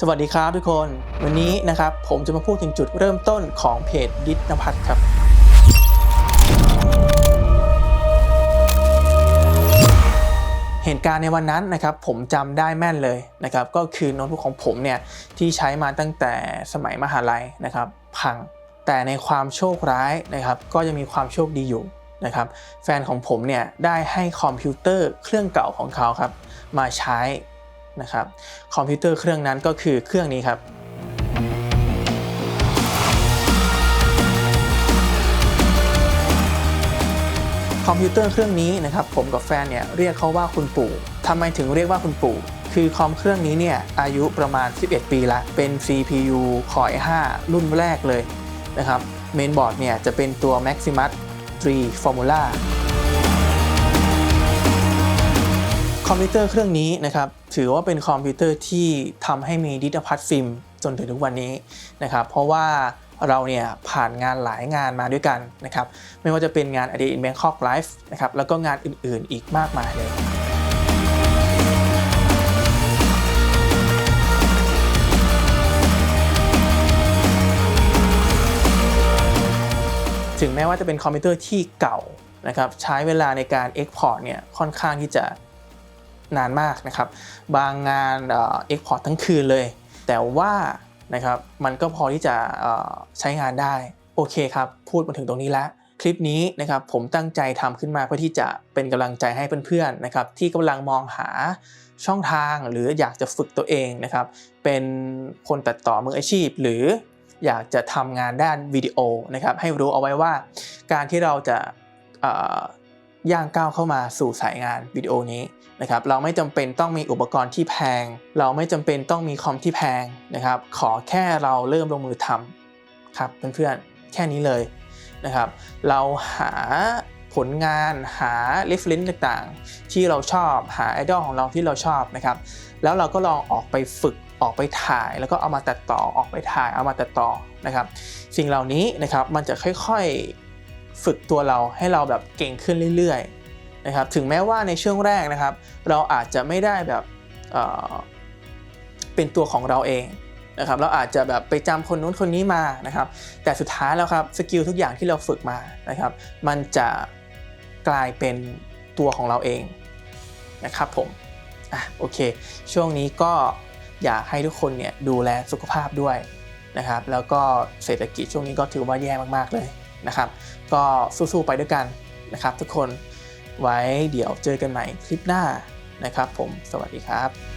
สวัสดีครับทุกคน วันนี้นะครับผมจะมาพูดถึงจุดเริ่มต้นของเพจดิษนภัทรครับ เหตุการณ์ในวันนั้นนะครับผมจำได้แม่นเลยนะครับก็คือโน้ตบุ๊กของผมเนี่ยที่ใช้มาตั้งแต่สมัยมหาลัยนะครับพังแต่ในความโชคร้ายนะครับก็ยังมีความโชคดีอยู่นะครับแฟนของผมเนี่ยได้ให้คอมพิวเตอร์เครื่องเก่าของเขาครับมาใช้ นะครับคอมพิวเตอร์เครื่องนั้นก็คือเครื่องนี้ครับคอมพิวเตอร์เครื่องนี้นะครับผมกับแฟนเนี่ยเรียกเขาว่าคุณปู่ทำไมถึงเรียกว่าคุณปู่ คือคอมเครื่องนี้เนี่ยอายุประมาณ 11 ปีละเป็น CPU Core i5 รุ่นแรกเลยนะครับเมนบอร์ดเนี่ยจะเป็นตัว Maximus 3 Formula คอมพิวเตอร์เครื่องนี้นะครับถือว่าเป็นคอมพิวเตอร์ที่ทำให้มีดิจิทัลฟิล์มจนถึงทุกวันนี้นะครับเพราะว่าเราเนี่ยผ่านงานหลายงานมาด้วยกันนะครับไม่ว่าจะเป็นงาน a d in Bangkok Live นะครับแล้วก็งานอื่นๆอีกมากมายเลยถึงแม้ว่าจะเป็นคอมพิวเตอร์ที่เก่านะครับใช้เวลาในการ Export เนี่ยค่อนข้างที่จะ นานมากนะครับ บางงานเอ็กพอร์ตทั้งคืนเลย แต่ว่านะครับมันก็พอที่จะใช้งานได้ โอเคครับ พูดมาถึงตรงนี้แล้วคลิปนี้นะครับผมตั้งใจทำขึ้นมาเพื่อที่จะเป็นกำลังใจให้เพื่อนๆนะครับที่กำลังมองหาช่องทางหรืออยากจะฝึกตัวเองนะครับเป็นคนตัดต่อมืออาชีพ หรืออยากจะทำงานด้านวิดีโอนะครับให้รู้เอาไว้ว่า การที่เราจะ ย่างก้าวเข้ามาสู่สายงานวิดีโอนี้นะครับเราไม่จำเป็นต้องมีอุปกรณ์ที่แพง เราไม่จำเป็นต้องมีคอมที่แพงนะครับขอแค่เราเริ่มลงมือทำครับเพื่อนๆแค่นี้เลยนะครับเราหาผลงานหา reference ต่างๆ ที่เราชอบหาไอดอลของเราที่เราชอบนะครับแล้วเราก็ลองออกไปฝึกออกไปถ่าย แล้วก็เอามาตัดต่อออกไปถ่ายเอามาตัดต่อนะครับ สิ่งเหล่านี้นะครับมันจะค่อยๆ ฝึกตัวเราให้เราแบบเก่งขึ้นเรื่อยๆนะครับถึงแม้ว่าในช่วงแรกนะครับ เราอาจจะไม่ได้แบบเเป็นตัวของเราเองนะครับเราอาจจะแบบไปจำคนนู้นคนนี้มานะครับ แต่สุดท้ายแล้วครับสกิลทุกอย่างที่เราฝึกมานะครับ มันจะกลายเป็นตัวของเราเองนะครับผมอะโอเค ช่วงนี้ก็อยากให้ทุกคนเนี่ยดูแลสุขภาพด้วยนะครับ แล้วก็เศรษฐกิจช่วงนี้ก็ถือว่าแย่มากๆเลย นะครับ ก็สู้ๆไปด้วยกันนะครับ ทุกคนไว้เดี๋ยวเจอกันใหม่คลิปหน้านะครับ ผมสวัสดีครับ